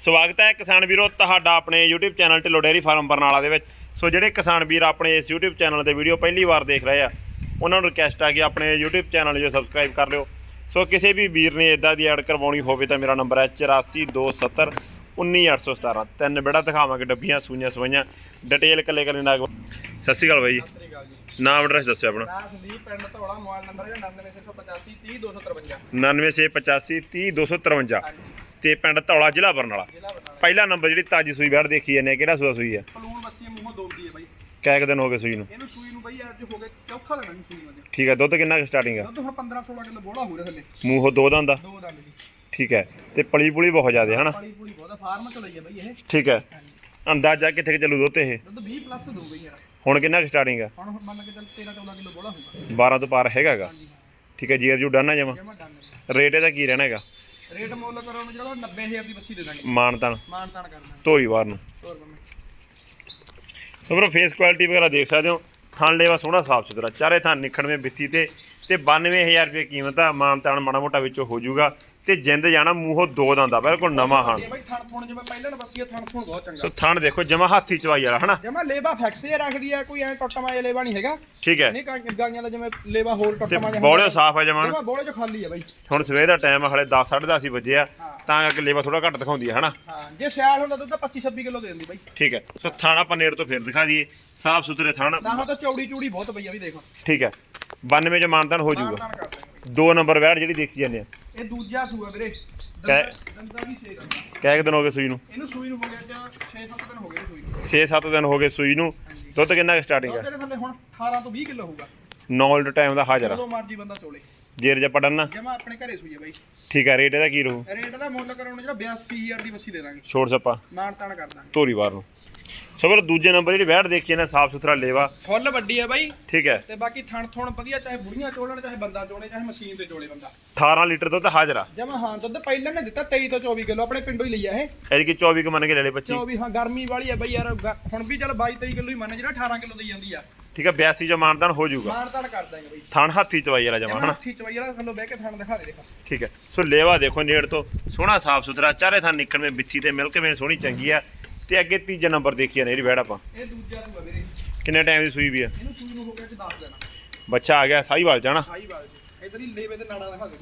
ਸਵਾਗਤ ਹੈ ਕਿਸਾਨ ਵੀਰੋ ਤੁਹਾਡਾ ਆਪਣੇ YouTube channel Dhillon dairy farm Barnala ਦੇ ਵਿੱਚ। ਸੋ ਜਿਹੜੇ ਕਿਸਾਨ ਵੀਰ ਆਪਣੇ ਇਸ YouTube ਚੈਨਲ ਤੇ ਵੀਡੀਓ ਪਹਿਲੀ ਵਾਰ ਦੇਖ ਰਹੇ ਆ ਉਹਨਾਂ ਨੂੰ ਰਿਕਵੈਸਟ ਆ ਕਿ ਆਪਣੇ YouTube ਚੈਨਲ ਨੂੰ ਸਬਸਕ੍ਰਾਈਬ ਕਰ ਲਿਓ। ਸੋ ਕਿਸੇ ਵੀ ਵੀਰ ਨੇ ਇਦਾਂ ਦੀ ਐਡ ਕਰਵਾਉਣੀ ਹੋਵੇ ਤਾਂ ਮੇਰਾ ਨੰਬਰ ਹੈ 8427 19817 ਤਿੰਨ ਬੇੜਾ ਦਿਖਾਵਾਂਗੇ ਡੱਬੀਆਂ ਸੂਈਆਂ ਸਵਾਈਆਂ ਡਿਟੇਲ ਕੱਲੇ ਕੱਲੇ ਨਾਗ ਸਤਿ ਸ਼੍ਰੀ ਅਕਾਲ ਬਾਈ ਜੀ। ਜੀ ਨਾਮ ਐਡਰੈਸ ਦੱਸਿਓ ਆਪਣਾ। ਸੰਦੀਪ ਪਿੰਡ ਧੌਲਾ ਮੋਬਾਈਲ ਨੰਬਰ ਹੈ 99685 30253 99685 30253 ਹਾਂਜੀ। ਤੇ ਪਿੰਡ ਧੌਲਾ ਜ਼ਿਲ੍ਹਾ ਬਰਨਾਲਾ। ਪਹਿਲਾ ਨੰਬਰ ਜਿਹੜੀ ਤਾਜੀ ਸੂਈ ਬੈੜ ਦੇਖੀ ਜਾਂਦੇ ਆ ਕਿਹੜਾ ਸੂਆ ਸੂਈ ਹੈ ਪਲੂਣ ਮੱਸੀ ਮੂੰਹੋਂ ਦੋਂਦੀ ਹੈ ਬਾਈ। ਕਿੰਨੇ ਕੁ ਦਿਨ ਹੋ ਗਏ ਸੂਈ ਨੂੰ। ਇਹਨੂੰ ਸੂਈ ਨੂੰ ਬਾਈ ਅੱਜ ਹੋ ਗਏ ਚੌਥਾ ਇਹਨੂੰ ਸੂਈ ਨੂੰ ਠੀਕ ਹੈ ਦੁੱਧ ਕਿੰਨਾ ਕੁ ਸਟਾਰਟਿੰਗ ਆ? ਦੁੱਧ ਹੁਣ 15 16 ਕਿਲੋ ਬੋੜਾ ਹੋ ਰਿਹਾ ਥੱਲੇ। ਮੂੰਹੋਂ ਦੋ ਦੰਦ ਦਾ ਦੋ ਦੰਦ ਦੀ ਠੀਕ ਹੈ ਤੇ ਪਲੀ ਪੁਲੀ ਬਹੁਤ ਜ਼ਿਆਦਾ ਹਨਾ? ਪਾਲੀ ਪੂਲੀ ਬਹੁਤ ਆ ਫਾਰਮ ਚ ਲਈ ਹੈ ਬਾਈ ਇਹ। ਠੀਕ ਹੈ ਅੰਦਾਜ਼ਾ ਕਿੱਥੇ ਕੁ ਚੱਲੂ ਦੁੱਧ ਇਹ? ਦੁੱਧ 20 ਪਲੱਸ ਦੋ ਬਈ ਯਾਰ। ਹੁਣ ਕਿੰਨਾ ਕੁ ਸਟਾਰਟਿੰਗ ਆ? ਹੁਣ ਮੰਨ ਕੇ ਚੱਲ 13 14 ਕਿਲੋ ਬੋੜਾ ਹੋਊਗਾ। 12 ਤੋਂ ਪਾਰ ਹੈਗਾਗਾ ਠੀਕ ਹੈ ਜੀਰ ਜੂ ਡਨ ਆ ਜਮਾ? ਰੇਟ ਇਹਦਾ ਕੀ ਰਹਿਣਾ ਹੈਗਾ? ਰੇਟ ਮੁੱਲ ਕਰੋ ਨੂੰ ਜਿਹੜਾ 90000 ਦੀ ਬੱਸੀ ਦੇ ਦਾਂਗੇ। ਮਾਨ ਤਾਨ ਮਾਨ ਤਾਨ ਕਰ ਦਾਂਗੇ। ਧੋਰੀ ਵਾਰ ਨੂੰ। ਹੋਰ ਵੀਰੋ ਫੇਸ ਕੁਆਲਿਟੀ ਵਗੈਰਾ ਦੇਖ ਸਕਦੇ ਹੋ। ਥਣ ਲੇਵਾ ਸੋਹਣਾ ਸਾਫ਼ ਸੁਥਰਾ। ਚਾਰੇ ਥਣ ਨਿਖੜਵੇਂ ਬਿੱਤੀ ਤੇ ਤੇ 92000 ਰੁਪਏ ਕੀਮਤ ਆ। ਮਾਨ ਤਾਨ ਮਾੜਾ ਮੋਟਾ ਵਿੱਚੋਂ ਹੋ ਜਾਊਗਾ। ਤੇ ਜਿੰਦ ਜਾਣਾ ਮੂੰਹੋਂ ਦੋ ਦੰਦਾ ਬਿਲਕੁਲ ਨਵਾਂ ਹਣ। ਇਹ ਬਾਈ ਥਣ ਥਣ ਜਿਵੇਂ ਪਹਿਲਾਂ ਨਾ ਬੱਸੀ ਆ ਥਣ ਥਣ ਬਹੁਤ ਸੋ ਚੰਗਾ ਥਣ ਦੇਖੋ ਜਮਾ ਹਾਥੀ ਚਵਾਈ ਵਾਲਾ ਹਨਾ? ਜਮਾ ਲੇਬਾ ਫੈਕਸ ਜਿਹਾ ਰੱਖਦੀ ਆ ਕੋਈ ਐ ਟੁੱਟਮਾ ਜਿਹਾ ਲੇਬਾ ਨਹੀਂ ਹੈਗਾ। ਠੀਕ ਹੈ। ਨਹੀਂ ਗਾ- ਗਾਈਆਂ ਦਾ ਜਿਵੇਂ ਲੇਵਾ ਹੋਰ ਤੇ ਟੁੱਟਮਾ ਜਿਹਾ ਬੋਲੇ ਸਾਫ਼ ਹੈ ਜਮਾ। ਜਮਾ ਬੋਲੇ ਚ ਖਾਲੀ ਆ ਬਾਈ। ਹੁਣ ਸਵੇਰ ਦਾ ਟਾਈਮ ਹਲੇ 10 10:30 ਹੀ ਵਜੇ ਆ। ਤਾਂ ਕਰਕੇ ਲੇਵਾ ਥੋੜਾ ਘੱਟ ਦਿਖਾਉਂਦੀ ਹੈ ਹਨਾ? ਹਾਂ ਜੇ ਸਿਆਲ ਹੁੰਦਾ ਦੁੱਧ ਤਾਂ 25 26 ਕਿਲੋ ਦੇ ਦਿੰਦੀ ਬਾਈ। ਠੀਕ ਹੈ। ਸੋ ਥਾਣਾ ਪਨੇਰ ਤੋਂ ਫਿਰ ਦਿਖਾ ਦਈਏ। ਸਾਫ਼ ਸੁਥਰੇ ਥਾਣ ਨਾ ਤਾਂ ਚੌੜੀ ਚੂੜੀ ਬਹੁਤ ਪਈ ਆ ਵੀ ਦੇਖ। ਠੀਕ ਹੈ। 92 ਚ ਮਾਨਤਾਨ ਹੋ ਜਾਊਗਾ। ਕਰ ਦੋ ਨੰਬਰ ਵੈੜ ਜਿਹੜੀ ਦੇਖੀ ਜਾਂਦੇ ਆ। ਇਹ ਦੂਜਾ ਸੂਆ ਵੀਰੇ। ਕਹਿ- ਦੰਦਾ ਵੀ ਛੇ ਕੁ ਦਿਨ ਹੋ ਗਏ ਸੂਈ ਨੂੰ। ਇਹਨੂੰ ਸੂਈ ਨੂੰ ਹੋ ਗਿਆ ਜਾਂ 6-7 ਦਿਨ ਹੋ ਗਏ ਸੂਈ ਨੂੰ। 6-7 ਦਿਨ ਹੋ ਗਏ ਸੂਈ ਨੂੰ। ਦੁੱਧ ਕਿੰਨਾ ਸਟਾਰਟਿੰਗ ਦੁੱਧ ਹੈ ਦੇ ਥੱਲੇ ਹੁਣ 18 ਤੋਂ 20 ਕਿਲੋ ਹੋਊਗਾ। ਨੌਲਡ ਟਾਈਮ ਦਾ ਹਾਜ਼ਰ ਆ। ਜਦੋਂ ਮਰਜ਼ੀ ਬੰਦਾ ਤੋਲੇ। ਜੇਰ ਜਾਂ ਪੜਨ ਨਾ। ਜਮਾ ਆਪਣੇ ਘਰੇ ਸੂਈ ਆ ਬਾਈ। ਠੀਕ ਹੈ ਰੇਟ ਇਹਦਾ ਕੀ ਰਹੂ? ਰੇਟ ਦਾ ਮੁੱਲ ਕਰਾਉਣਾ ਜਿਹੜਾ 82000 ਦੀ ਬੱਸੀ ਦੇ ਦਾਂਗੇ। ਛੋੜ ਸੱਪਾ ਮਾਨ ਤਾਨ ਕਰ ਦਾਂਗੇ। ਧੋਰੀ ਨੂੰ। ਸੋ ਫਿਰ ਦੂਜੇ ਨੰਬਰ ਜਿਹੜੀ ਵੈੜ ਦੇਖੀ ਨਾ ਸਾਫ਼ ਸੁਥਰਾ ਲੇਵਾ। ਫੁੱਲ ਵੱਡੀ ਆ ਬਾਈ। ਠੀਕ ਹੈ। ਤੇ ਬਾਕੀ ਥਣ ਥਣ ਵਧੀਆ ਚਾਹੇ ਬੁੜੀਆਂ ਚੋਲਣ ਚਾਹੇ ਬੰਦਾ ਚੋਲੇ ਚਾਹੇ ਮਸ਼ੀਨ ਤੇ ਚੋਲੇ ਬੰਦਾ। 18 ਲੀਟਰ ਦੁੱਧ ਹਾਜ਼ਰ। ਆ ਜਮਾ ਹਾਂ ਦੁੱਧ ਪਹਿਲਾਂ ਨੇ ਦਿੱਤਾ 23 ਤੋਂ 24 ਕਿਲੋ ਆਪਣੇ ਪਿੰਡੋਂ ਹੀ ਲਿਆ ਇਹ। ਇਹਦੀ ਕੀ 24 ਕ ਮੰਨ ਕੇ ਲੈ ਲੈ 25 24 ਹਾਂ ਗਰਮੀ ਵਾਲੀ ਆ ਬਈ ਯਾਰ ਹੁਣ ਵੀ ਚੱਲ 22 23 ਕਿਲੋ ਹੀ ਮੰਨ ਜਿਹੜਾ 18 ਕਿਲੋ ਦੀ ਜਾਂਦੀ ਆ। ਠੀਕ ਹੈ 82 ਚ ਮਾਨਤਾਨ ਹੋ ਜਾਊਗਾ। ਮਾਨ ਤਾਨ ਕਰ ਦਾਂਗੇ ਬਈ। ਥਣ ਹਾਥੀ ਚਵਾਈ ਵਾਲਾ ਜਮਾ ਹਨਾ? ਹੱਥੀ ਚਵਾਈ ਵਾਲਾ ਥੱਲੋਂ ਬਹਿ ਕੇ ਥਣ ਦਿਖਾ ਦੇ ਦੇਖਾ। ਠੀਕ ਹੈ। ਸੋ ਲੇਵਾ ਦੇਖੋ ਨੇੜ ਤੋਂ ਸੋਹਣਾ ਸਾਫ਼ ਸੁਥਰਾ ਚਾਰੇ ਥਾਂ ਨਿਕਣ ਵਿੱਚ ਬਿੱਥੀ ਤੇ ਮਿਲ ਕੇ ਮੈਨੂੰ ਸੋਹਣੀ ਚੰਗੀ ਆ। ਤੇ ਅੱਗੇ ਤੀਜਾ ਨੰਬਰ ਦੇਖੀਏ ਨੇ ਜਿਹੜੀ ਵੈੜ ਆਪਾਂ। ਇਹ ਦੂਜਾ ਸੂਆ ਵੀਰੇ। ਕਿੰਨੇ ਟਾਈਮ ਦੀ ਸੂਈ ਵੀ ਆ? ਇਹਨੂੰ ਸੂਈ ਨੂੰ ਹੋ ਗਿਆ ਕਿ 10 ਦੇਣਾ। ਬੱਚਾ ਆ ਗਿਆ ਸਾਈਵਾਲ ਜਾਣਾ। ਸਾਈ ਬਾਲ ਜੀ। ਇਧਰ ਹੀ ਲੇਵੇ ਤੇ ਨਾੜਾ ਦਿਖਾ ਦੇ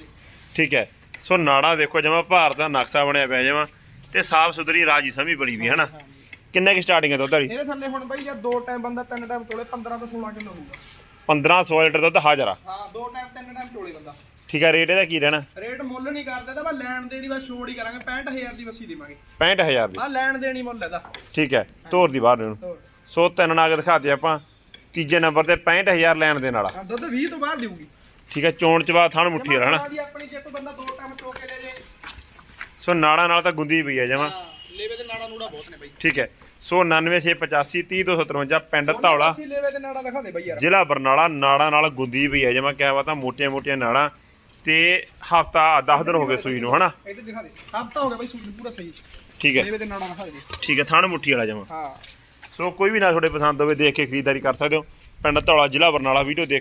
ਠੀਕ ਹੈ। ਸੋ ਨਾੜਾ ਦੇਖੋ ਜਮਾ ਭਾਰਤ ਦਾ ਨਕਸ਼ਾ ਬਣਿਆ ਪਿਆ ਜਮਾ। ਤੇ ਸਾਫ਼ ਸੁਥਰੀ ਰਾਜੀ ਸਮੀ ਬਣੀ ਵੀ ਹਨਾ? ਕਿੰਨੇ ਕਿ ਸਟਾਰਟਿੰਗ ਹੈ ਦੁੱਧ ਵਾਲੀ? ਇਹਦੇ ਥੱਲੇ ਹੁਣ ਬਈ ਯਾਰ ਦੋ ਟਾਈਮ ਬੰਦਾ ਤਿੰਨ ਟਾਈਮ ਚੋਲੇ 15 ਤੋਂ 16 ਕਿਲੋ ਹੋਊਗਾ। 1500 ਲੀਟਰ ਦੁੱਧ ਹਾਜ਼ਰ ਆ। ਹਾਂ ਦੋ ਟਾਈਮ ਤਿੰਨ ਟਾਈਮ ਚੋਲੇ ਬੰਦਾ। ਠੀਕ ਹੈ ਰੇਟ ਇਹਦਾ ਕੀ ਰਹਿਣਾ? ਰੇਟ ਮੁੱਲ ਨਹੀਂ ਕਰਦੇ ਤਾਂ ਬਸ ਲੈਣ ਦੇਣੀ ਬਸ ਛੋੜ ਹੀ ਕਰਾਂਗੇ 65000 ਦੀ ਵਸੀ ਦੇਵਾਂਗੇ। 65000 ਦੀ। ਆ ਲੈਣ ਦੇਣੀ ਮੁੱਲ ਇਹਦਾ। ਠੀਕ ਹੈ ਤੋਰ ਦੀ ਬਾਹਰ ਨੂੰ। ਸੋ ਤਿੰਨ ਨਾਗ ਦਿਖਾਤੇ ਆਪਾਂ ਤੀਜੇ ਨੰਬਰ ਤੇ 65000 ਲੈਣ ਦੇ ਨਾਲ ਹਾਂ ਦੁੱਧ 20 ਤੋਂ ਬਾਹਰ ਦੇਊਗੀ। ਠੀਕ ਹੈ ਚੋਣ ਚ ਬਾਅਦ ਥਣ ਮੁੱਠੀ ਵਾਲਾ ਹਨਾ? ਆਪਣੀ ਜੇ ਕੋਈ ਬੰਦਾ ਦੋ ਟਾਈਮ ਚੋ ਕੇ ਲੈ ਜੇ। ਸੋ ਨਾੜਾ ਨਾਲ ਤਾਂ ਗੁੰਦੀ ਪਈ ਆ ਜਮਾ। ਲੇਵੇ ਤੇ ਨਾੜਾ ਨੂੜਾ ਬਹੁਤ ਨੇ ਬਈ। ਠੀਕ ਹੈ ਸੋ 99685 30253 ਪਿੰਡ ਧੌਲਾ। ਲੇਵੇ ਤੇ ਨਾੜਾ ਦਿਖਾ ਦੇ ਬਈ ਯਾਰ। ਜ਼ਿਲ੍ਹਾ ਬਰਨਾਲਾ ਨਾੜਾ ਨਾਲ ਗੁੰਦੀ ਪਈ ਹੈ ਜਮਾ ਕਿਹਾ ਵਾ ਤਾਂ ਮੋਟੀਆਂ ਮੋਟੀਆਂ ਨਾੜਾਂ। ਤੇ ਹਫਤਾ 10 ਦਿਨ ਹੋ ਗਏ ਸੂਈ ਨੂੰ ਹਨਾ? ਇੱਧਰ ਦਿਖਾ ਦੇ। ਹਫਤਾ ਹੋ ਗਿਆ ਬਈ ਸੂਟ ਪੂਰਾ ਸਹੀ। ਠੀਕ ਹੈ। ਲੇਵੇ ਤੇ ਨਾੜਾ ਦਿਖਾ ਦੇ। ਠੀਕ ਹੈ ਥਣ ਮੁੱਠੀ ਵਾਲਾ ਜਮਾ। ਹਾਂ। ਸੋ ਕੋਈ ਵੀ ਨਾ ਤੁਹਾਡੇ ਪਸੰਦ ਹੋਵੇ ਦੇਖ ਕੇ ਖਰੀਦਦਾਰੀ ਕਰ ਸਕਦੇ ਹੋ। ਪਿੰਡ ਧੌਲਾ ਜ਼ਿਲ੍ਹਾ ਬਰਨਾਲਾ ਵੀਡੀਓ ਦੇਖ